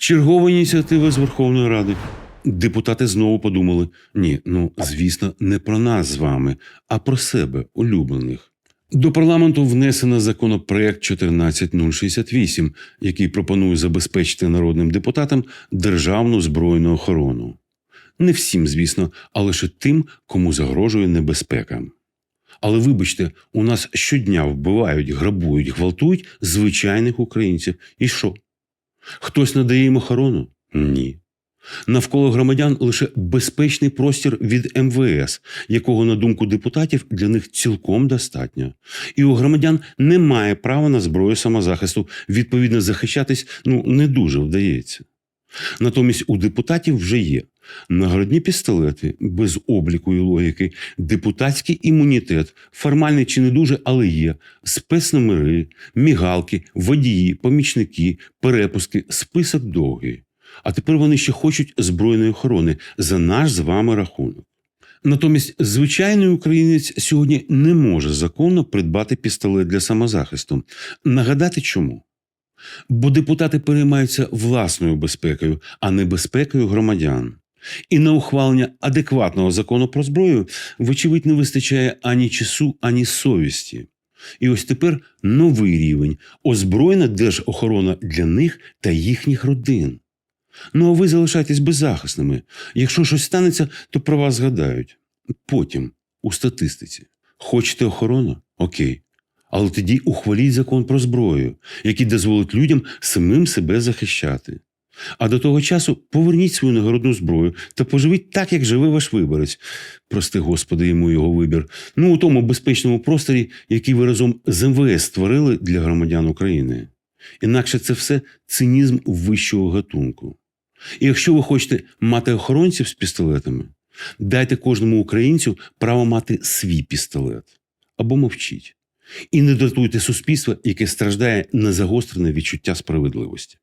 Чергова ініціатива з Верховної Ради. Депутати знову подумали: ні, ну звісно, не про нас з вами, а про себе, улюблених. До парламенту внесено законопроект 14068, який пропонує забезпечити народним депутатам державну збройну охорону. Не всім, звісно, а лише тим, кому загрожує небезпека. Але вибачте, у нас щодня вбивають, грабують, гвалтують звичайних українців. І що? Хтось надає їм охорону? Ні. Навколо громадян лише безпечний простір від МВС, якого, на думку депутатів, для них цілком достатньо. І у громадян немає права на зброю самозахисту. Відповідно, захищатись ну не дуже вдається. Натомість у депутатів вже є нагородні пістолети без обліку і логіки, депутатський імунітет, формальний чи не дуже, але є, спецномери, мігалки, водії, помічники, перепуски, список довгий. А тепер вони ще хочуть збройної охорони за наш з вами рахунок. Натомість звичайний українець сьогодні не може законно придбати пістолет для самозахисту. Нагадати чому? Бо депутати переймаються власною безпекою, а не безпекою громадян. І на ухвалення адекватного закону про зброю, вочевидь, не вистачає ані часу, ані совісті. І ось тепер новий рівень озброєна держохорона для них та їхніх родин. Ну а ви залишайтесь беззахисними. Якщо щось станеться, то про вас згадають. Потім, у статистиці. Хочете охорону? Окей. Але тоді ухваліть закон про зброю, який дозволить людям самим себе захищати. А до того часу поверніть свою нагородну зброю та поживіть так, як живе ваш виборець. Прости, Господи, йому його вибір. Ну, у тому безпечному просторі, який ви разом з МВС створили для громадян України. Інакше це все цинізм вищого гатунку. І якщо ви хочете мати охоронців з пістолетами, дайте кожному українцю право мати свій пістолет або мовчіть. І не дратуйте суспільство, яке страждає на загострене відчуття справедливості.